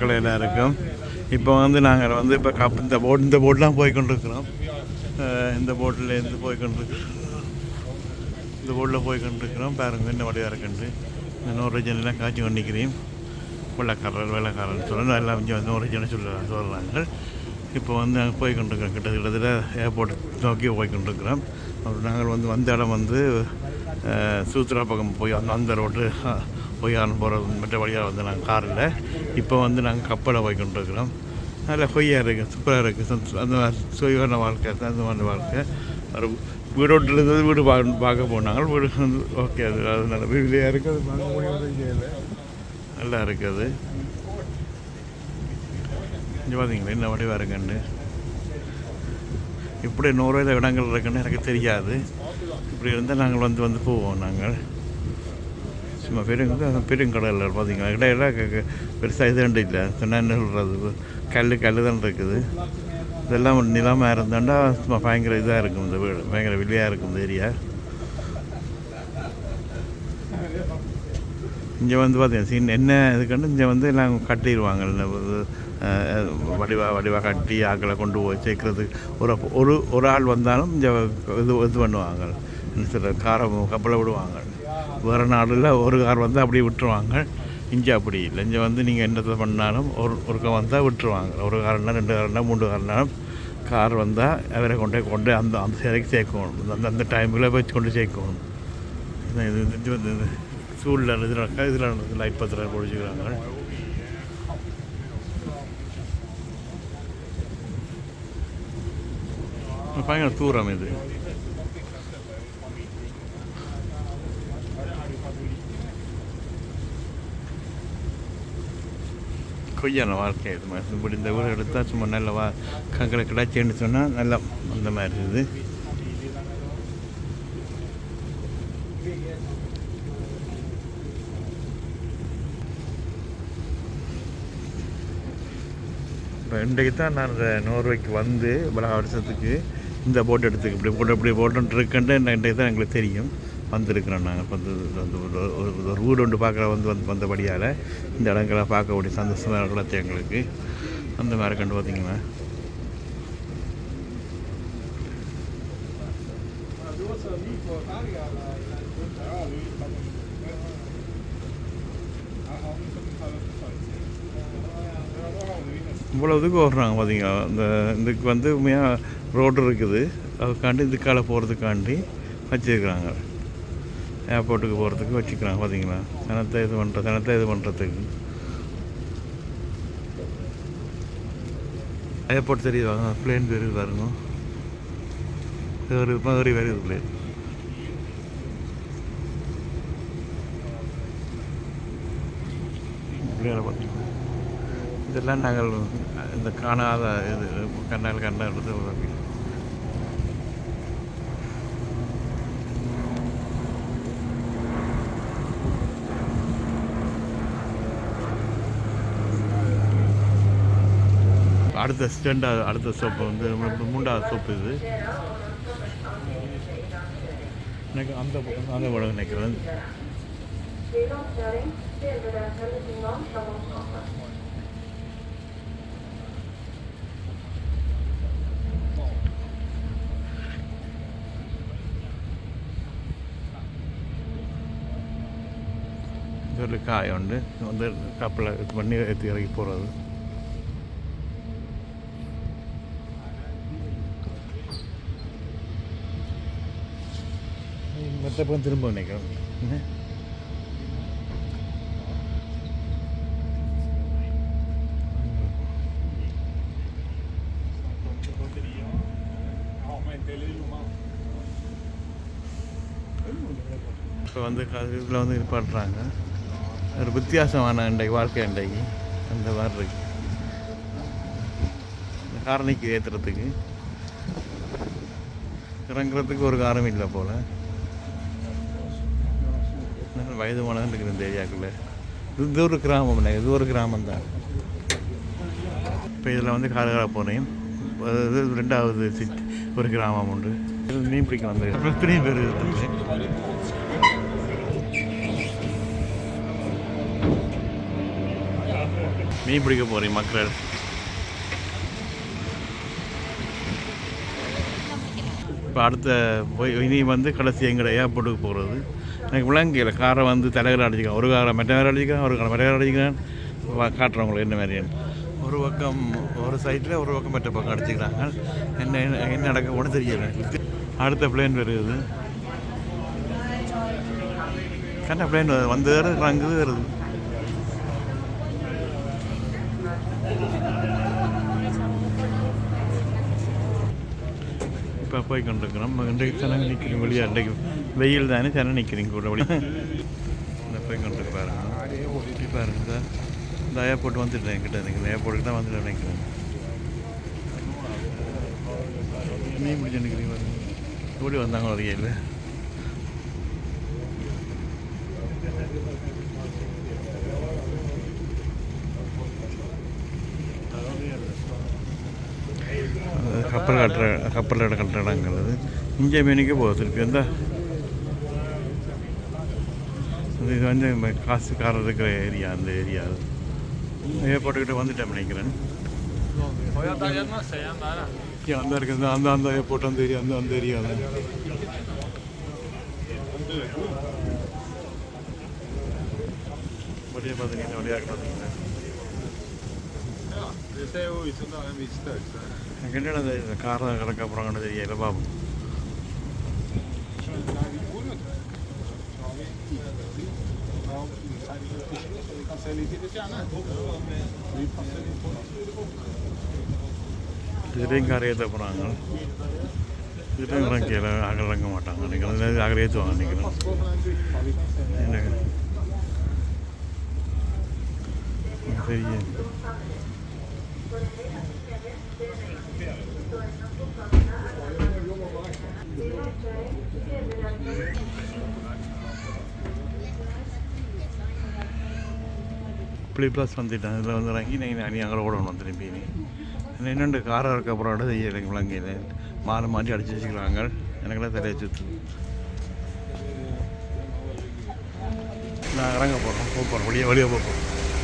ஆட்கள் எல்லாருக்கும். இப்போ வந்து நாங்கள் வந்து இப்போ கப் இந்த போட் இந்த போட்லாம் போய் கொண்டிருக்கிறோம் இந்த இந்த போட்டிலேருந்து போய் கொண்டிருக்கிறோம் இந்த போட்டில் போய் கொண்டிருக்கிறோம் பாருங்க என்ன வடிவாக இருக்குண்டு இந்த ஜனெலாம் காய்ச்சி கொண்டிருக்கிறேன். வெள்ளக்காரர் வெள்ளக்காரன் சொல்லணும் எல்லாம் இங்கே வந்து சொல்லலாம் சொல்ல சொல்கிறாங்க இப்போ வந்து நாங்கள் போய் கொண்டிருக்கிறோம் கிட்ட கிட்டத்தட்ட ஏர்போர்ட் நோக்கி போய் கொண்டிருக்கிறோம் அப்புறம் நாங்கள் வந்து வந்த இடம் வந்து சூத்ரா பக்கம் போய் அந்த அந்த ரோட்டு போய் போகிற மற்ற வழியாக வந்து நாங்கள் காரில் இப்போ வந்து நாங்கள் கப்பலை போய் கொண்டிருக்கிறோம். நல்ல கொய்யா இருக்குது சூப்பராக இருக்குது அந்த மாதிரி சுயமான வாழ்க்கை அந்த மாதிரி வாழ்க்கை. ஒரு வீடோட்டில் இருந்தது வீடு பார்க்க பார்க்க போனாங்க. வீடு வந்து ஓகே அது அது நல்ல வீட்லேயே இருக்குது அது பார்க்க முடியாது நல்லா இருக்குது இங்கே பார்த்தீங்களா என்ன வடிவாக இருக்குன்னு இப்படி நூறுவாயில் இடங்கள் இருக்குன்னு எனக்கு தெரியாது. இப்படி இருந்தால் நாங்கள் வந்து வந்து போவோம் நாங்கள். சும்மா பெருங்க பெருங்கடல் பார்த்தீங்கன்னா இடையில பெருசாக இது ரெண்டு இல்லை. சொன்ன என்ன சொல்கிறது கல் கல் தான் இருக்குது. இதெல்லாம் ஒரு நிலமாக இருந்தாண்டா சும்மா பயங்கர இதாக இருக்கும் இந்த வீடு. பயங்கர வெளியாக இருக்கும் இந்த ஏரியா. இங்கே வந்து பார்த்தீங்கன்னா சீன் என்ன இதுக்குன்னு இங்கே வந்து எல்லாம் கட்டிடுவாங்க. இது, வடிவா வடிவாக கட்டி ஆக்களை கொண்டு போய் சேர்க்கறதுக்கு ஒரு ஒரு ஒரு ஆள் வந்தாலும் இங்கே இது இது பண்ணுவாங்க. சில காரை கப்பலை விடுவாங்க. வேறு நாளில் ஒரு கார் வந்து அப்படியே விட்டுருவாங்க. இங்கே அப்படி இல்லை. இங்கே வந்து நீங்கள் என்னத்தை பண்ணாலும் ஒரு ஒருக்க வந்தால் விட்டுருவாங்க. ஒரு காரம்னா ரெண்டு காரம்னா மூணு காரம்னாலும் கார் வந்தால் அவரை கொண்டே கொண்டு அந்த அந்த சிலைக்கு சேர்க்கணும். அந்த அந்த டைமில் வச்சு கொண்டு சேர்க்கணும். இது இது வந்து இது சூழல் இதில் இதில் லைட் பத்திரம் பொழிச்சுக்கிறாங்க. பயங்கர தூரம் இது. கொய்யான வாழ்க்கை இது மாதிரி. இப்படி இந்த ஊரை எடுத்தால் சும்மா நல்ல வா கங்கரை கிடாச்சின்னு சொன்னால் நல்லா அந்த மாதிரி இருக்குது. இப்போ இன்றைக்கு தான் நான் இந்த நோர்வைக்கு வந்து பல வருஷத்துக்கு இந்த போட் எடுத்துக்கு இப்படி போட்டு இப்படி போட்டு இருக்குன்ட்டு இன்றைக்கு தான் எங்களுக்கு தெரியும். வந்திருக்கிறோம் நாங்கள் வந்து ஒரு- வீடு ஒன்று பார்க்குற வந்து வந்து வந்தபடியால் இந்த இடங்களை பார்க்கக்கூடிய சந்தோஷமாக இருக்கிறது எங்களுக்கு. அந்த மாதிரி கண்டு பார்த்தீங்கன்னா இவ்வளோ இதுக்கு ஓடுறாங்க பார்த்தீங்களா இந்த இதுக்கு வந்து உண்மையாக ரோடு இருக்குது. அதுக்காண்டி இதுக்கால போகிறதுக்காண்டி வச்சுருக்குறாங்க. ஏர்போர்ட்டுக்கு போகிறதுக்கு வச்சுக்கிறாங்க பார்த்தீங்களா சனத்தை இது பண்ணுற சனத்தை இது பண்ணுறதுக்கு ஏர்போர்ட் தெரியுது? பிளேன் தெரியுது பாருங்க. ஒரு மாதிரி வருது பிளேன் பிளேனை பார்த்தீங்களா இதெல்லாம் நாங்கள் இந்த காணாத இது கண்ணால் கண்ணால் அடுத்த ஸ்டெண்டாக அடுத்த சோப்பு வந்து மூன்றாவது சோப்பு இது. எனக்கு அந்த பக்கம் அந்த படம் நினைக்கிறேன். ஒரு காய் உண்டு. வந்து கப்பலை இது பண்ணி ஏற்றி இறக்கி மற்ற பக்கம் திரும்ப நினைக்கிறேன் என்ன? இப்போ வந்து இதில் வந்து இது ஒரு வித்தியாசமான இன்றைக்கு வாழ்க்கை இன்றைக்கு அந்த மாதிரி இருக்கு. இந்த காரணிக்கு ஏற்றுறதுக்கு இறங்குறதுக்கு ஒரு காரம் இல்லை போல். வயது போனதுன்னு இருக்குது இந்த ஏரியாக்குள்ளே. இது இது ஒரு கிராமம் இது ஒரு கிராமம் தான். இப்போ இதில் வந்து காலகால போனேன். இது ரெண்டாவது சிட் ஒரு கிராமம் உண்டு. மீன் பிடிக்க வந்து எத்தனை பேர் இருக்குது மீன் பிடிக்க போகிறேன் மக்கள். இப்போ அடுத்த போய் இனி வந்து கடைசி எங்கடைய ஏர்போர்ட்டுக்கு போகிறது எனக்கு விளங்கியில் காரை வந்து தலைவர் அடிச்சுக்கலாம் ஒரு காரை மெட்ட வேறு அடிச்சுக்கிறேன் ஒரு காரை மெட்ட வேறு அடிச்சுக்கிறேன். காட்டுறேன் உங்களுக்கு என்ன மாதிரியான ஒரு பக்கம் ஒரு சைட்டில் ஒரு பக்கம் மற்ற பக்கம் அடிச்சுக்கிறாங்க. என்ன என்ன நடக்க கூட தெரியல அடுத்த பிளேன் வருது. கண்ட பிளேன் வந்து வருது ரங்குது வருது இப்போ போய் கொண்டிருக்கிறோம். இன்றைக்கு ஜனம் நிற்கிறீங்க வெளியே அன்றைக்கு வெயில் தானே ஜனம் நிற்கிறீங்க கூட வழி. இந்த போய் கொண்டிருக்கு பாருங்க இப்படி பாருங்க இந்த இந்த ஏர்போர்ட் வந்துட்டேன் என்கிட்ட நினைக்கிறேன் ஏர்போர்ட்டுக்கு தான் வந்துட்டு நினைக்கிறேன். மீன் பிடிச்சி நிற்கிறீங்க ஓடி வந்தாங்க ஒரு ஏழு அது கப்பல் கட்டுற கப்பல் இடம் கட்டுற இடங்கள் அது இங்கே மீனுக்கே போகுது திருப்பி. வந்தா இது வந்து காசுக்காரர் இருக்கிற ஏரியா அந்த ஏரியா. அது ஏர்போர்ட்டுக்கிட்ட வந்துட்டேன் நினைக்கிறேன். அந்த இருக்குது அந்த அந்த ஏர்போர்ட் அந்த ஏரியா அந்த அந்த ஏரியா. தான் வழியாக பார்த்தீங்கன்னா வழியாக பார்த்தீங்கன்னா Det fjärran. Vi passar in på இதுலேயும் காரை ஏற்ற போகிறாங்க இதுலேயும் அங்கே இறங்க மாட்டாங்க நினைக்கிறேன் அங்கே ஏற்றுவாங்க நினைக்கிறேன் Passgård இப்படி ப்ளஸ் வந்துட்டேன். இதில் வந்து இறங்கி நீங்கள் அணி அங்கே ஓடணும் திரும்பி நீ என்னென்று காரை இருக்க அப்புறம் எனக்கு விளங்கியில் மாறி மாற்றி அடிச்சு வச்சுக்கிறாங்க. எனக்கெல்லாம் தெரிய வச்சு நான் இறங்க போகிறோம் போக போகிறோம் வெளியே வெளியே போக போகிறோம்